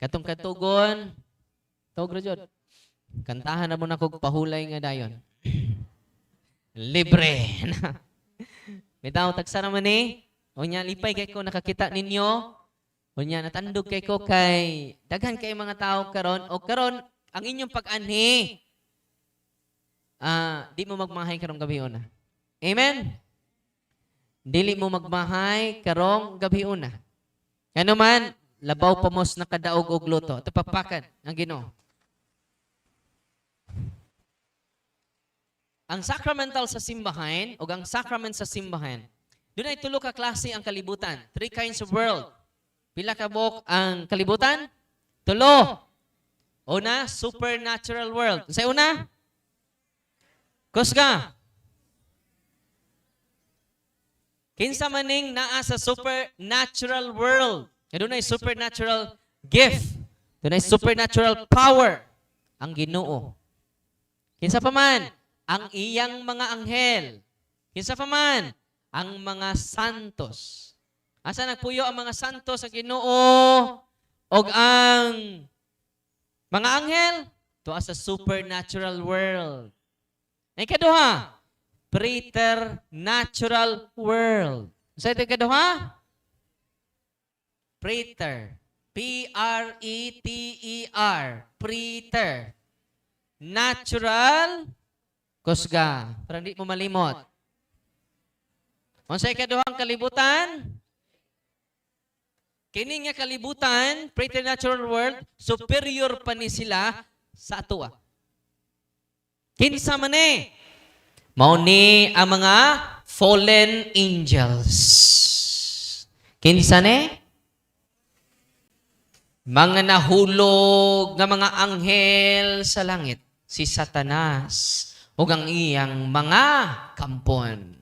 Katong katugon, tawag ra jud. Kantahan na mo na kog pahulay nga dayon. Libre. Bitaw tagsa naman ni. Unya lipay kay ko nakakita ninyo. Unya natandog kay ko kay daghan kay mga tao karon o karon ang inyong pag-anhi. Ah, di mo magmahay karong gabi una. Amen. Dili mo magmahay karong gabi una. Ano man, labaw pa mos nakadaog og luto. Ito papakan ang Ginoo. Ang sacramental sa simbahan o ang sacrament sa simbahan, doon ay tulo ka klase ang kalibutan. Three kinds of world. Pila ka bok ang kalibutan? Tulo. Una, supernatural world. Sa una? Kusga. Kinsa maning naa sa supernatural world. Doon ay supernatural gift. Doon ay supernatural power. Ang ginoo. Kinsa pa man? Ang iyang mga anghel. Kinsa pa man? Ang mga santos. Asa nagpuyo ang mga santos sa ginoo? Og ang mga anghel? Tuwa sa supernatural world. Ang ikaduha, preternatural world. Sa ito ikaduha? Preter. P-R-E-T-E-R. Preter. Natural. Kusga. Para hindi mo malimot. Kung sa ikaduhang kalibutan, kini nga kalibutan, preternatural world, superior pa ni sila sa atua. Kinsa man eh. Mao ang mga fallen angels. Kinsa ni? Mga nahulog nga mga anghel sa langit. Si Satanas o ang iyang mga kampon.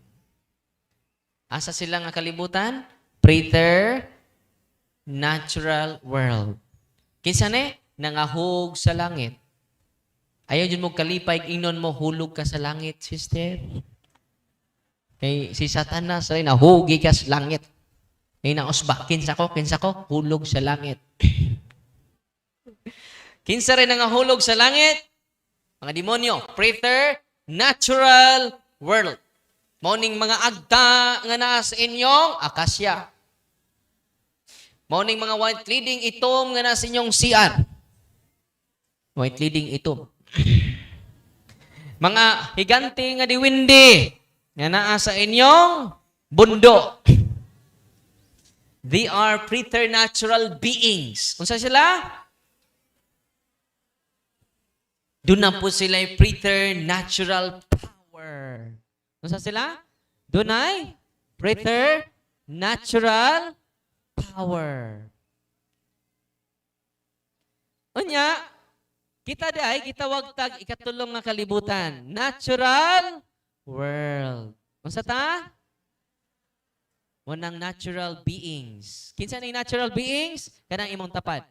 Asa sila nga kalibutan? Prater natural world. Kinsa ni? Nangahog sa langit. Ayaw dyan mo kalipay, inon mo, hulog ka sa langit, sister. Kay si Satanas ay nahugi ka sa langit. Kay nausba, kinsa ko, kinsa ko, hulog sa langit. Kinsa rin nangahulog sa langit? Mga demonyo, prater, natural world. Morning mga agta nga naa sa inyong akasya. Morning mga white leading itom nga naa sa inyong CR. White leading itom. mga higante nga diwindi nga naa sa inyong bundo. They are preternatural beings. Unsa sila? Doon na po sila preternatural power. Unsa sila? Doon ay preternatural power. Unya, kita di ay gitawag tag ikatulong nga kalibutan. Natural world. Unsa ta? Munang natural beings. Kinsa ni natural beings? Kanang imong tapat.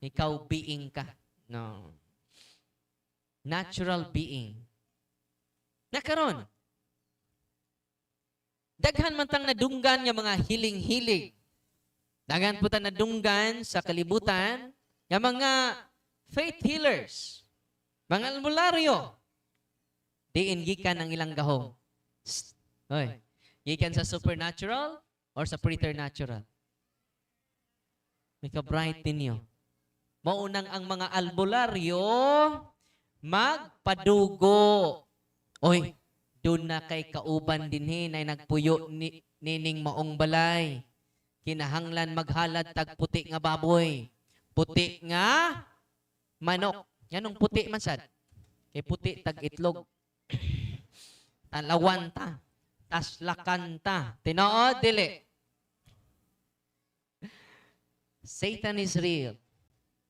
Ikaw being ka. No. Natural being. Nakaron. Daghan man tang nadunggan nga mga hiling-hilig. Daghan po tang nadunggan sa kalibutan nga mga faith healers. Mga albularyo. Diin gikan ang ilang. Psst. Hoy. Gikan sa supernatural or sa preternatural? May ka-bright ninyo. Maunang ang mga albularyo magpadugo. Oy, doon na kay kauban dinhi na nagpuyo ni, nining maong balay. Kinahanglan maghalad tag puti nga baboy. Puti nga manok. Yanong puti man sad. Kay puti tag itlog. Talawan ta. Taslakan ta. Tinuod dili. Satan is real.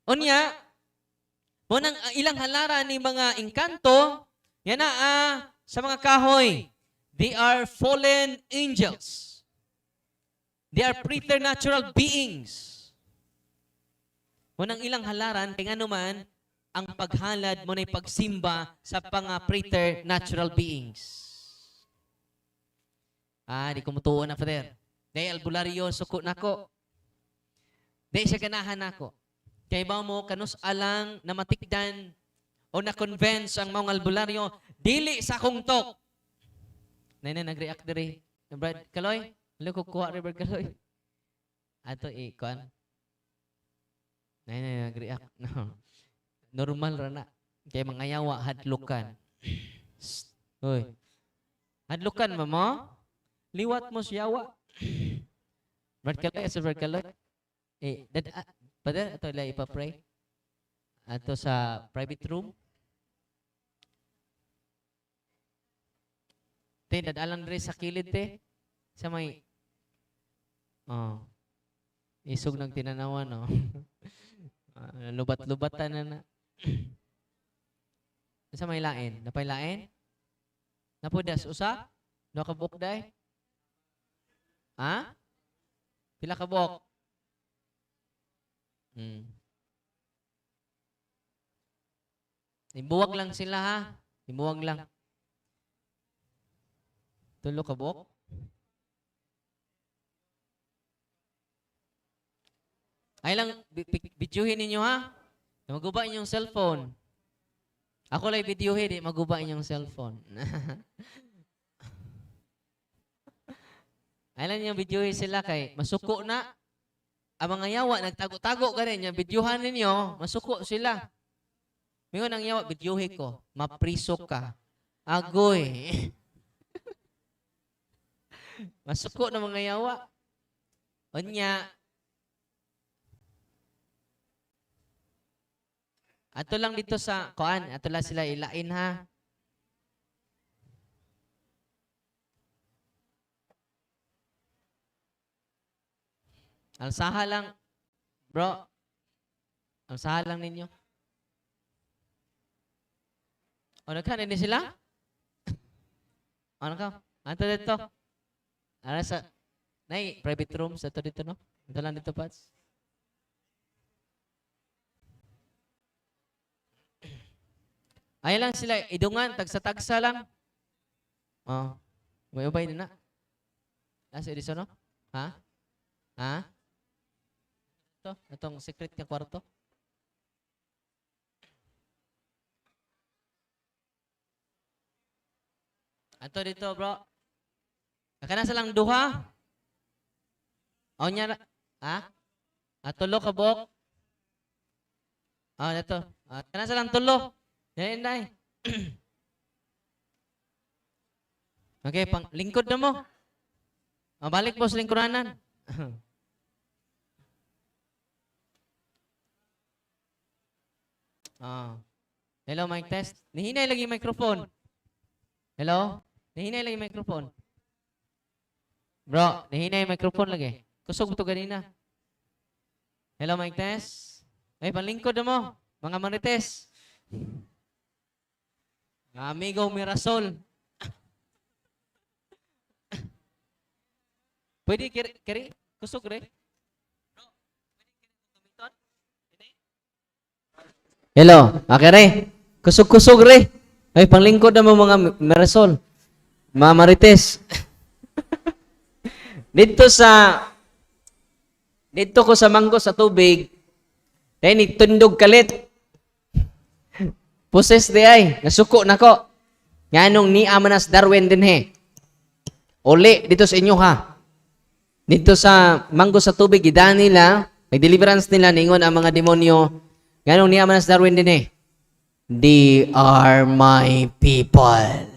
Unya, Munang uh, ilang halara ni mga engkanto, yan na ah, sa mga kahoy. They are fallen angels. They are preternatural beings. Munang ilang halaran, kay ano man, ang paghalad mo na pagsimba sa mga preternatural beings. Ah, di ko na, Father. Dahil albularyo, suko nako. Dahil siya ganahan nako. Kay ba mo kanus alang na matikdan o na-convince ang mga albularyo, dili sa akong tok. Nay na nag-react diri. Brad Kaloy, lo ko kuha Brad Kaloy. Ato eh, kuan. Nay na nag-react. No. Normal ra na. Kay mga yawa hadlukan. Hoy. Hadlukan mo mo? Liwat mo sa yawa. Brad Kaloy, sa Brad Kaloy. Eh, dad, pada ato ila ipapray. Ato sa private room. Te, dadalan rin sa kilid, te. Sa may... Oh. Isog ng tinanawan, no? Ah, Lubat-lubatan na na. sa may lain? Napay lain? Napudas usa? Do ka buok day? Ha? Pila ka buok? Hmm. Ibuwag lang sila ha. Ibuwag lang. Tulo ka buok? Ay lang, bi- bi- videohin ninyo ha. Maguba inyong cellphone. Ako lang videohin, di maguba inyong cellphone. Ay lang yung videohin sila kay masuko na. Ang mga yawa, nagtago-tago ka rin. Yung videohan ninyo, masuko sila. Mingon ang yawa, videohin ko. Mapriso ka. Agoy. masuko na mga yawa. Onya, Ato lang dito sa koan, ato lang sila ilain ha. Alsaha lang, bro. Alsaha lang ninyo. O nagkanin din sila? ano ka? Ato dito. Ano sa, nay, private room sa to dito no? Ito lang dito, Pats. Ay lang sila, idungan, tagsa-tagsa lang. Oh. May ubay din na. Nasa edison, no? Ha? Ha? Ito, itong secret ka kwarto. Ato dito, bro. Kakana sa lang duha. O niya na. Ha? Ato lo kabok. Ah, ito. Kana sa lang tulo. Yan, Inday. okay, pang lingkod na mo. Ah, balik po sa lingkuranan. ah. Hello, mic test. Nihinay lagi microphone. Hello? Nihinay lagi microphone. Bro, nihinay microphone lagi. Kusog to ganina. Hello, mic test. Ay, panlingkod mo. Mga marites. Amigo Mirasol. Pwede kiri, kiri? Kusog re? Hello, okay re. Kusog-kusog re. Ay, panglingkod na mo mga Mirasol. Mga Marites. dito sa dito ko sa manggo sa tubig, dahil nitundog kalit. Poses di ay, nasuko na ko. Nganong ni Amanas Darwin din he. Uli, dito sa inyo ha. Dito sa manggo sa tubig, idaan nila, may deliverance nila, ningon ang mga demonyo. Nganong ni Amanas Darwin din he. They are my people.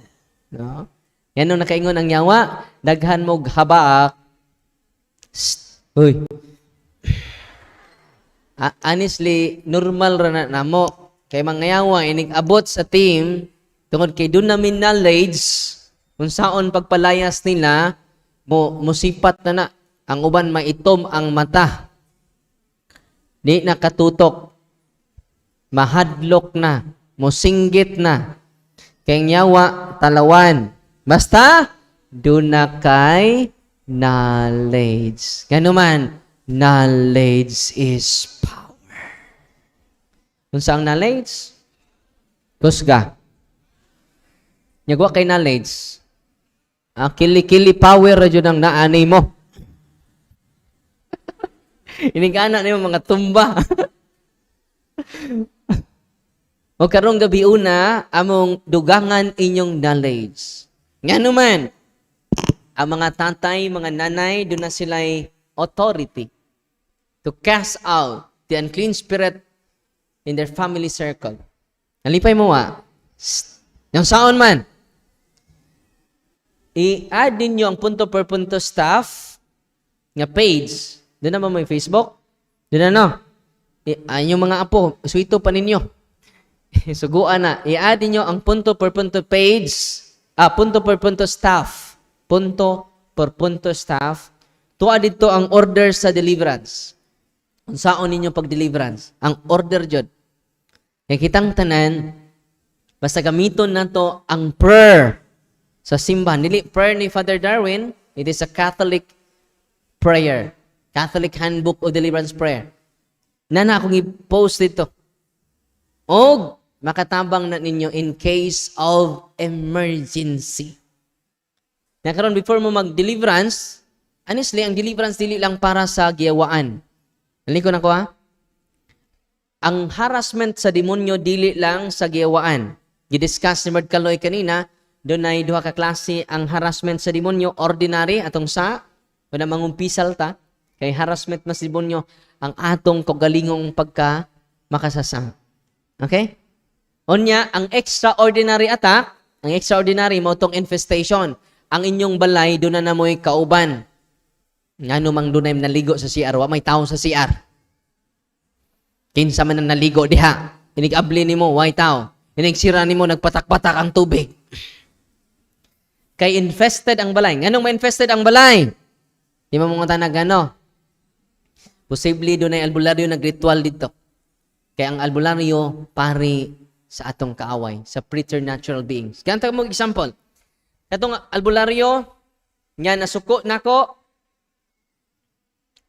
No? Yan nung nakaingon ang yawa, daghan mo habaak. Uy. A- honestly, normal ra na namo. Kay mga yawa, inig-abot sa team, tungod kay doon namin knowledge, kung saon pagpalayas nila, mo musipat na na. Ang uban maitom ang mata. Di nakatutok. Mahadlok na. Musinggit na. Kay yawa, talawan. Basta, doon na kay knowledge. Ganuman, knowledge is power. Kung saan knowledge? Kusga. Nyagwa kay knowledge. Ang kili-kili power radyo ng naanay mo. Inigana na yung mga tumba. o karong gabi una, among dugangan inyong knowledge. Nga naman, ang mga tatay, mga nanay, doon na sila'y authority to cast out the unclean spirit in their family circle. Nalipay mo. Shh. Yung saon man. I-add ninyo ang punto per punto staff nga page. Doon naman may Facebook. Doon na no. I- ah, yung mga apo, suito pa ninyo. Suguan na. I-add ninyo ang punto per punto page. Ah, punto per punto staff. Punto per punto staff. Tuwa dito ang order sa deliverance. Kung saan ninyo pag-deliverance. Ang order jud. Kaya kitang tanan, basta gamiton na to ang prayer sa simbahan. Dili prayer ni Father Darwin, it is a Catholic prayer. Catholic Handbook of Deliverance Prayer. Na na akong i-post dito. O makatabang na ninyo in case of emergency. Na karon before mo mag-deliverance, honestly, ang deliverance dili lang para sa giyawaan. Naliko na ko ha? Ang harassment sa demonyo dili lang sa giyawaan. Gidiscuss ni Merd Kaloy kanina, doon ay duha ka klase ang harassment sa demonyo, ordinary atong sa wala mangumpisal ta kay harassment na sa demonyo ang atong kagalingong pagka makasasa. Okay? Onya, ang extraordinary attack, ang extraordinary mo tong infestation. Ang inyong balay doon na namoy kauban. Nga mang dunay naligo sa CR, wa may tao sa CR. Kinsa man ang naligo diha. Inigabli nimo way tao. Inigsira nimo nagpatak-patak ang tubig. Kay infested ang balay. Nganong ma-infested ang balay? Di mo mga tanag ano? Posible doon ay albularyo nagritual dito. Kaya ang albularyo pari sa atong kaaway, sa preternatural beings. Kaya mo example. Katong albularyo, nga nasuko nako,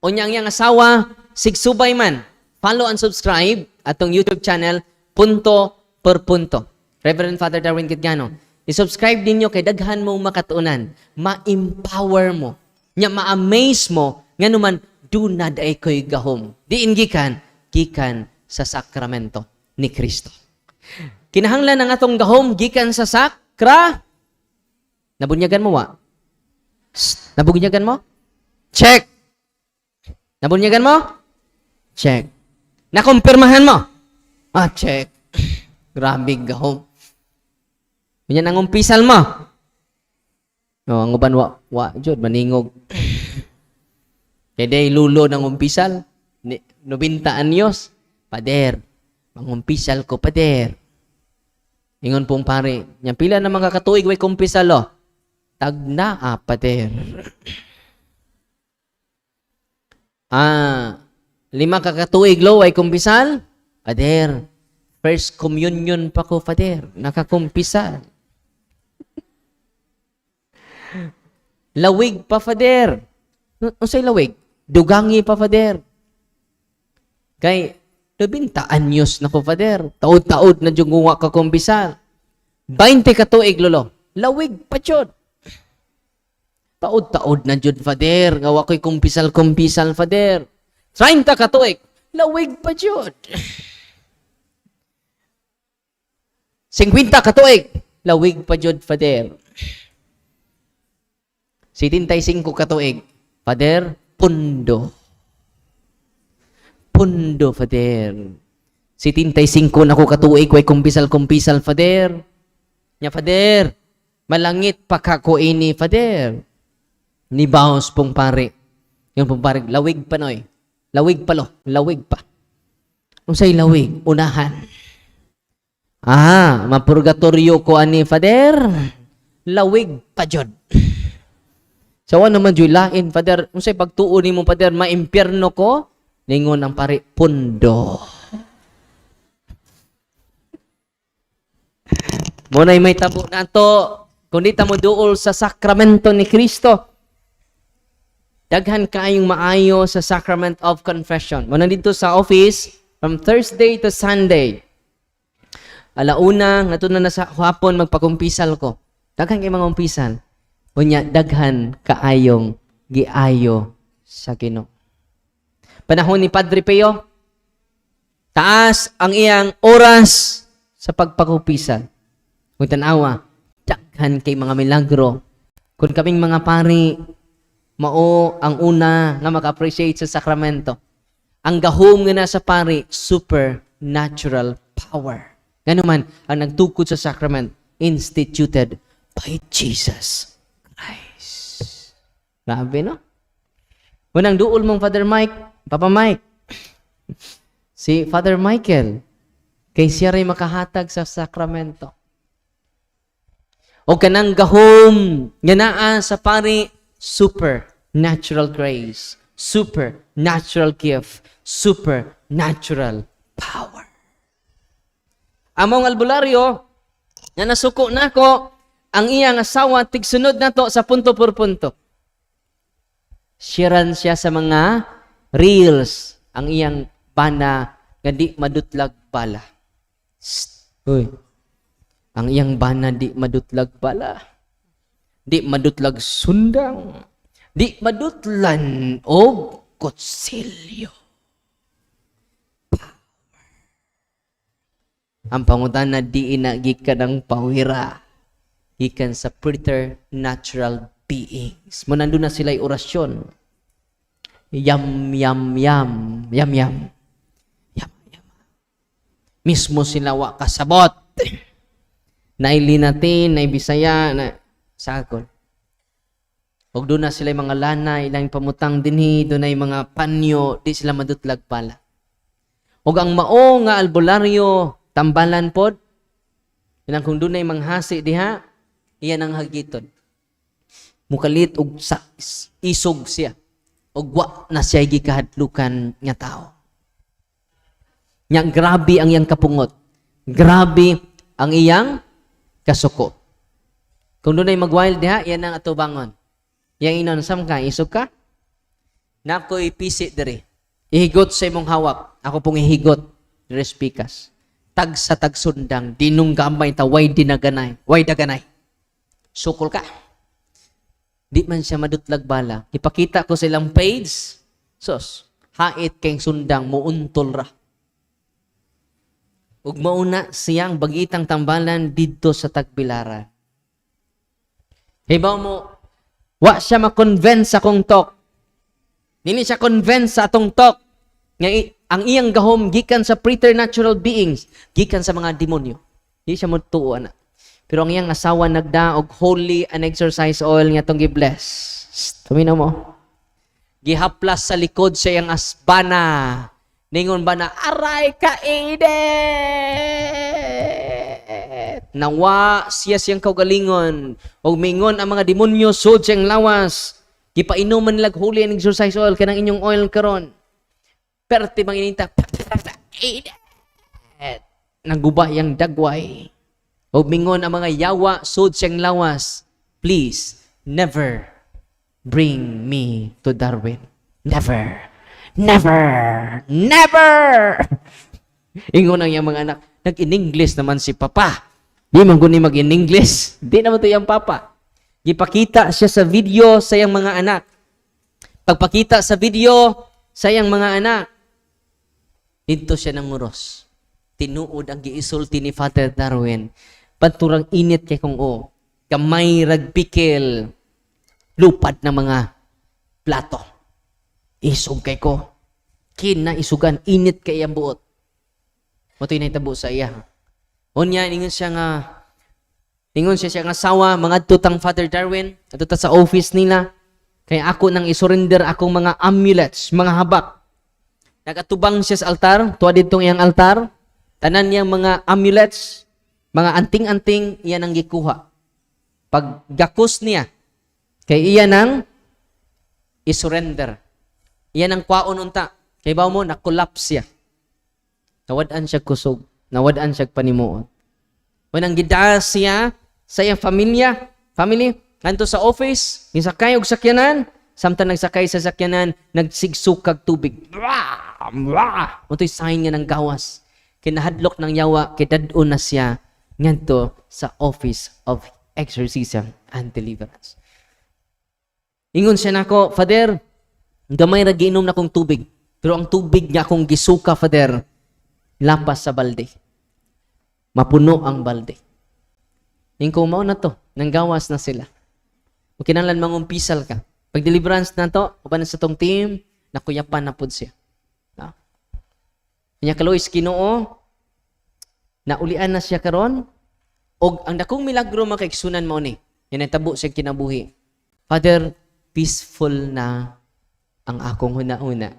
o niyang yang asawa, sigsubay man. Follow and subscribe atong YouTube channel, punto per punto. Reverend Father Darwin Gitgano. I-subscribe ninyo kay daghan mo makatuunan. Ma-empower mo. Nya ma-amaze mo. Nga naman, do na day ko'y gahom. Diin gikan, gikan sa sakramento ni Kristo. Kinahanglan ang atong gahom, gikan sa sakra. Nabunyagan mo wa? Nabunyagan mo? Check! Nabunyagan mo? Check. Nakumpirmahan mo? Ah, check. Grabe gahom. Ganyan ang umpisal mo. No, ang uban wa, wa, jud, maningog. Kaya day lulo ng umpisal. Ni, nobinta anyos. Pader. Mangumpisal ko, pader. Ingon pong pare. Yan pila na mga katuig way kumpisal, oh. Tagna, ah, pader. Ah, lima kakatuig lo ay kumpisal? Pader. First communion pa ko, Pader. Nakakumpisal. lawig pa, Fader. Unsay lawig? Dugangi pa, Fader. Kay, labinta anyos na ko, Fader. Taod-taod na diyong guwa ka kumpisal. 20 katuig, lolo. Lawig pa, Chod. Taod-taod na jud fader, nga wa ko'y kumpisal-kumpisal fader. 30 ka tuig, lawig pa jud. 50 ka tuig, lawig pa jud fader. 75 ka tuig, fader, pundo. Pundo, fader. 75 na ko katuig, way kumpisal-kumpisal, fader. Nya, fader, malangit pa ka ko ini, fader. Ni Baos pong pare. Yung pong pare, lawig pa noy. Lawig pa lo, lawig pa. Unsay lawig, unahan. Ah, mapurgatorio ko ani Fader. Lawig pa jud. So ano man jud lain Fader, unsay pagtuo nimo Fader, maimpierno ko? Ningon ang pare, pundo. Muna'y may tabo na to. Kung di ta mo duol sa sakramento ni Kristo, daghan kayong maayo sa sacrament of confession. Muna dito sa office, from Thursday to Sunday. Alauna, nga na na sa hapon, magpakumpisal ko. Daghan kay mga umpisan. Unya, daghan kaayong giayo sa Ginoo. Panahon ni Padre Pio, Taas ang iyang oras sa pagpakupisan. Kung tanawa, daghan kay mga milagro. Kung kaming mga pari, mao ang una nga maka-appreciate sa sakramento. Ang gahom nga nasa pari, supernatural power. Ganun man, ang nagtukod sa sacrament, instituted by Jesus Christ. Grabe, no? Unang duol mong Father Mike, Papa Mike, si Father Michael, kay siya rin makahatag sa sakramento. O kanang gahom nga naa sa pari supernatural grace, supernatural gift, supernatural power. Among albularyo nga nasuko nako ang iyang asawa tigsunod nato sa punto por punto. Sharean siya sa mga reels ang iyang bana nga di madutlag bala. Shh. Uy. Ang iyang bana di madutlag bala. Di madutlag sundang. Di madutlan og kutsilyo. Ang pangutan na di inagikan ng pawira. Gikan sa preternatural beings. Mo nandun na sila'y orasyon. Yam, yam, yam. Yam, yam. Yam, yam. Mismo sila wa kasabot. Nailinatin, naibisaya, na sakol. Og doon na sila mga lanay, ilang pamutang dinhi, doon na mga panyo, di sila madutlag pala. Og ang mao nga albularyo, tambalan pod, ilang kung doon na manghasi diha, iyan ang hagiton. Mukalit og sa isog siya. Og wa na siya gikahadlukan nga tao. Nya grabe ang iyang kapungot. Grabe ang iyang kasuko. Kung doon ay mag-wild diha, yan ang atubangon. Yang inon sam ka, isog ka? Nako'y pisit diri. Ihigot sa imong hawak. Ako pong ihigot. Diri spikas. Tag sa tag sundang. Dinong gamay ta, way dinaganay. Way daganay. Sukol ka. Di man siya madutlag bala. Ipakita ko sa ilang page. Sos, hait kayong sundang muuntol ra. Ug mauna siyang bagitang tambalan didto sa tagbilaran. Hibaw mo, wa siya ma-convince sa kong talk. Dili siya convince sa atong talk. Nga ang iyang gahom gikan sa preternatural beings, gikan sa mga demonyo. Di siya mo tuo ana. Pero ang iyang asawa nagda og holy and exercise oil nga tong gi-bless. Tumino mo. Gihaplas sa likod sa iyang asbana. Ningon ba na, aray ka, Edet! Nawa siya siyang kaugalingon. O mingon ang mga demonyo, sud siyang lawas. Gipainuman nilag holy and exercise oil, kanang inyong oil karon. Perti bang ininta, Edet! Naguba yang dagway. O mingon ang mga yawa, sud siyang lawas. Please, never bring me to Darwin. Never. Never. Never. Ingon ang iyang mga anak, nag-in-English naman si Papa. Di man guni mag-in-English. Di naman to yung Papa. Gipakita siya sa video sa iyang mga anak. Pagpakita sa video sa iyang mga anak, dito siya nanguros. Tinuod ang giisulti ni Father Darwin. Panturang init kay kung o. Kamay ragpikil. Lupad na mga plato. Isog kay ko. Kina isugan. Init kay iyang buot. Matoy na itabo sa iya. Unya, ingon siya nga, ingon siya siya nga sawa, mga tutang Father Darwin, atuta sa office nila, kaya ako nang isurrender akong mga amulets, mga habak. Nagatubang siya sa altar, tuwa ditong iyang altar, tanan niyang mga amulets, mga anting-anting, iyan ang gikuha. Pag gakos niya, kay iyan ang isurrender. Iyan ang kwaon unta. Kay ba mo, na-collapse siya. Nawadaan siya kusog. Nawadaan siya panimuot. Wanang gidaas siya sa iyang pamilya, family, kanto sa office, gisakay og sakyanan, samtang nagsakay sa sakyanan, nagsigsukag tubig. Bra! Bra! Mutoy sign nga ng gawas. Kinahadlok ng yawa, kidadon na siya ngadto sa office of exorcism and deliverance. Ingon siya nako, Father, gamay ra giinom na kong tubig. Pero ang tubig nga akong gisuka, Father, lapas sa balde. Mapuno ang balde. Yung kumao na to, nanggawas na sila. O kinahanglan mangumpisal ka. Pag deliverance na to, uban sa tong team, nakuyapan na pud siya. No? Kanya kalois Ginoo, naulian na siya karon og ang dakong milagro makaigsunan mo ni. Yan ang tabo sa kinabuhi. Father, peaceful na ang akong huna-una.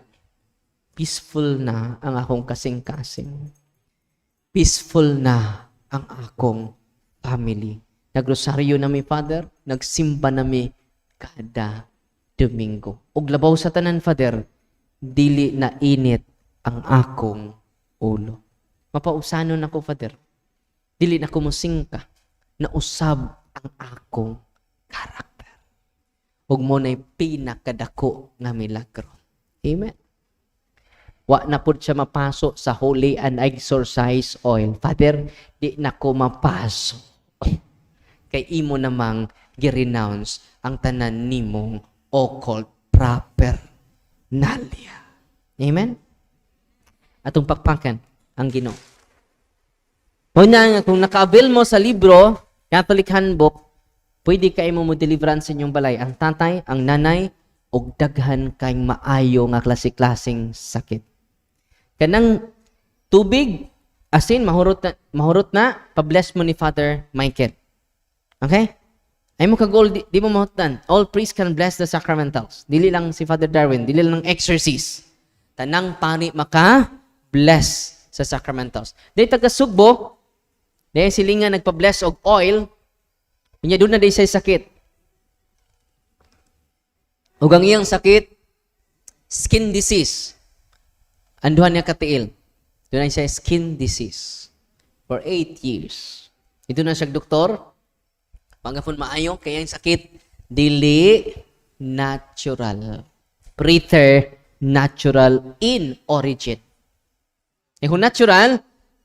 Peaceful na ang akong kasing-kasing. Peaceful na ang akong family. Nagrosaryo na mi, Father. Nagsimba na mi kada Domingo. Ug labaw sa tanan, Father, dili na init ang akong ulo. Mapausanon ako, Father. Dili na kumusingka na usab ang akong karakter. Ug mo na'y pinakadako nga milagro. Amen. Wa na pud siya mapasok sa holy and exorcise oil. Father, di na ko mapasok. Kay imo namang gi-renounce ang tanan nimong occult proper nalia. Amen? Atong pakpakan ang Ginoo. Una nga kung naka-avail mo sa libro, Catholic Handbook, pwede kay mo mo deliverance inyong balay. Ang tatay, ang nanay, og daghan kayong maayo nga klase-klaseng sakit. Kanang tubig, asin, mahurot na, mahurot na pa-bless mo ni Father Michael. Okay? Ay mo ka-goal, di, di mo mahutan. All priests can bless the sacramentals. Dili lang si Father Darwin, dili lang exorcist. Tanang pari maka bless sa sacramentals. Di taga Sugbo, di silingan nagpa-bless og oil, Kanya doon na di siya sakit. Ug ang iyang sakit, skin disease. Anduhan niya katiil. Doon na siya skin disease. For eight years. Ito na siya doktor. Pangapon maayo, kaya yung sakit, dili natural. Preternatural in origin. Eh kung natural,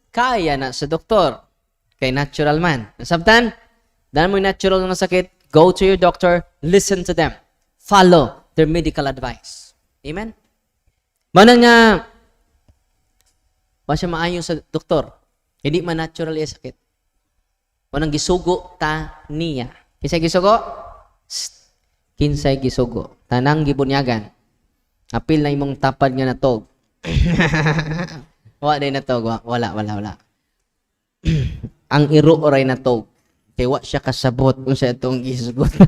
kaya na sa doktor. Kay natural man. Nasabtan, dahil mo natural na sakit, go to your doctor, listen to them. Follow their medical advice. Amen? Mana nga, ba siya maayon sa doktor? Hindi man natural yung sakit. Manang gisugo ta niya. Kinsay gisugo? Kinsay gisugo. Tanang gibunyagan. Apil na imong tapad nga natog. wala din natog. Wa- Wala, wala, wala. Ang iro oray natog. Kay wa siya kasabot kung siya itong gisugot.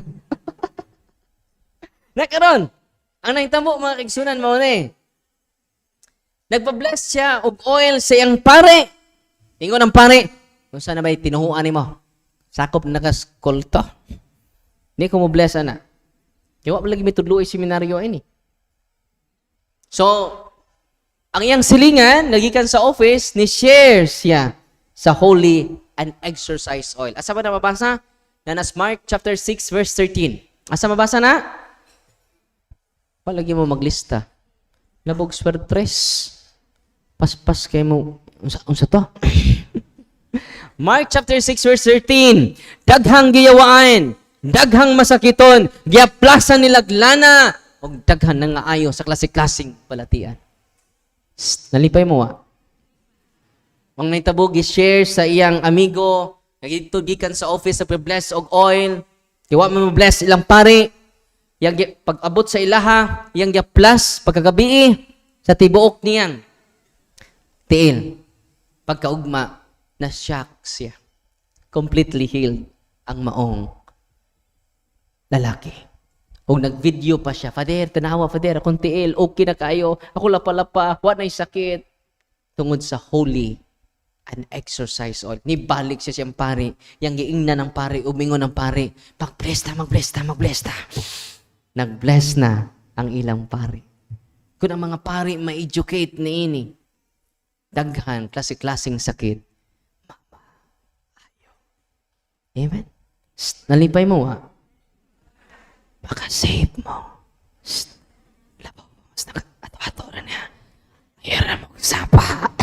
Nakaron, ang nahitabo mga kigsunan mo ni. Nagpa-bless siya og oil sa iyang pare. Ingon ang pare, kung saan na ba tinuhuan ni mo? Sakop na kaskulto. Hindi ko mo bless ana. Kaya wa lagi may tudlo ay seminaryo ini. So, ang iyang silingan, nagikan sa office, ni share siya sa holy and exercise oil. Asa ba na mabasa? Na nas Mark chapter 6 verse 13. Asa mabasa na? Palagi mo maglista. Labog swertres. Paspas kay mo. Unsa, unsa to? Mark chapter 6 verse 13. Daghang giyawaan, daghang masakiton, giaplasan nilaglana, og daghan nga ayo sa klase-klaseng balatian. Nalipay mo ah. Ang naitabo gi-share sa iyang amigo, nagito gikan sa office sa bless og oil, kiwa mo bless ilang pare, yang pag-abot sa ilaha, yang plus pagkagabi sa tibuok niyang tiil. Pagkaugma, na-shock siya. Completely healed ang maong lalaki. O nag-video pa siya, Father, tanawa, Father, akong tiil, okay na kayo, ako lapalapa, wa na'y sakit. Tungod sa holy and exercise oil. Nibalik siya siyang pari. Yang giingna ng pari, umingon ng pari. Mag-bless ta, mag-bless ta, mag-bless ta. Nag-bless na ang ilang pari. Kung ang mga pari ma-educate ni ini, daghan, klase-klaseng sakit. Amen? Nalipay mo ha. Baka save mo. Shh, labaw mo. Mas nag-ato-ato na na mo sapa.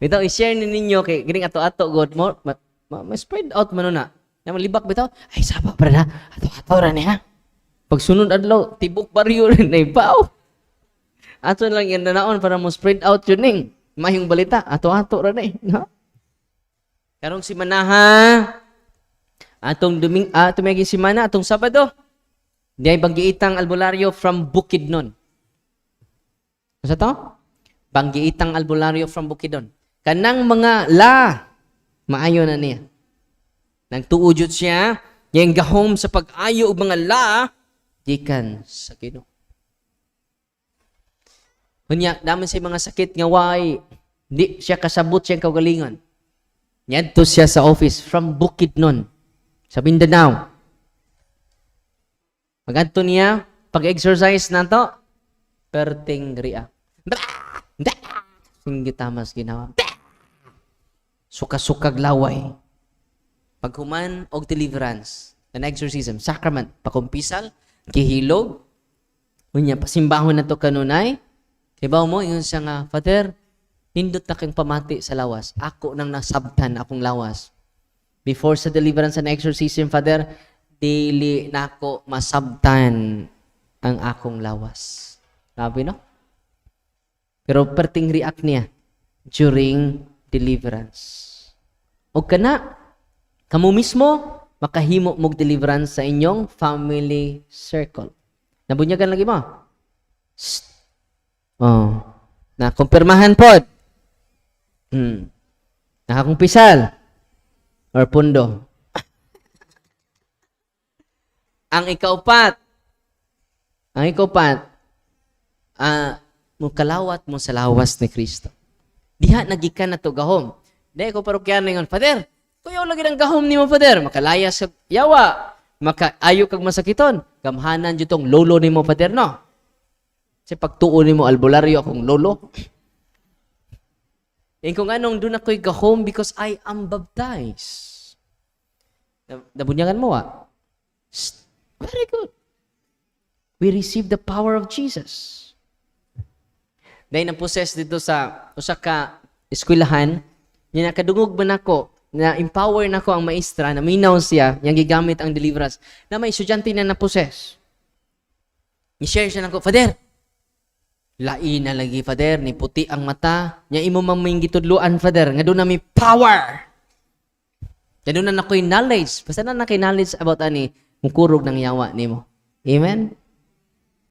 Bitaw, i-share ni ninyo kay gining ato-ato god mo. Ma, ma, ma- spread out man na. Na malibak bitaw. Ay sapa para na. Ato-ato ra niya. Pag sunod adlaw, tibok baryo rin na ibaw. Ato na lang yan naon para mo spread out yun ning. Mayong balita. Ato-ato ra na eh. No? Karong si Manaha, atong duming, ah, tumiging si Mana, atong Sabado, di ay banggiitang albularyo from Bukidnon. Ano to? Banggiitang albularyo from Bukidnon. Kanang mga la, maayo na niya. Nagtuujot siya, yung gahom sa pag-ayo og mga la, gikan sa Ginoo. Kunya, naman sa mga sakit nga why, di siya kasabot siyang kaugalingon. Yadto siya sa office from Bukidnon, sa Mindanao. Magadto niya, pag-exercise na to, perting ria. Singgi tamas ginawa. Suka-sukag laway. Paghuman og deliverance, an exorcism, sacrament, pakumpisal, gihilog, unya pasimbahon na to kanunay, kay bawo mo, yun siya nga, Father, nindot na kang pamati sa lawas. Ako nang nasabtan akong lawas. Before sa deliverance and exorcism, Father, dili na ako masabtan ang akong lawas. Grabe, no? Pero perting react niya during deliverance. O kana, kamo mismo, makahimo mog deliverance sa inyong family circle. Nabunyagan lagi mo? Shh. Oh. Na kumpirmahan pod. Hmm. Nakakumpisal. Or pundo. ang ikaupat. Ang ikaupat. Ah, mo kalawat mo sa lawas ni Kristo. Diha nagikan na to gahom. Di ko parokyan ningon, Father, kuyaw lagi ng gahom ni mo, Father. Makalaya sa yawa. Makaayo kag masakiton. Gamhanan tong lolo ni mo, Father, no? Kasi pagtuon ni mo albularyo akong lolo. Eh kung anong doon ako'y gahom because I am baptized. Na- Nabunyagan mo ah. Very good. We receive the power of Jesus. Dahil na-possess dito sa usa ka eskwelahan, niya nakadungog man ako, na empower na ko ang maestra, na minaw siya, yang gigamit ang deliverance, na may estudyante na na-possess. Ni-share siya nako, Father, Lain na lagi, Father, ni puti ang mata. Nya imo maming gitudluan, Father, nga doon na may power. Doon na nakoy knowledge. Basta na nakoy knowledge about ani, mukurog ng yawa nimo. Amen?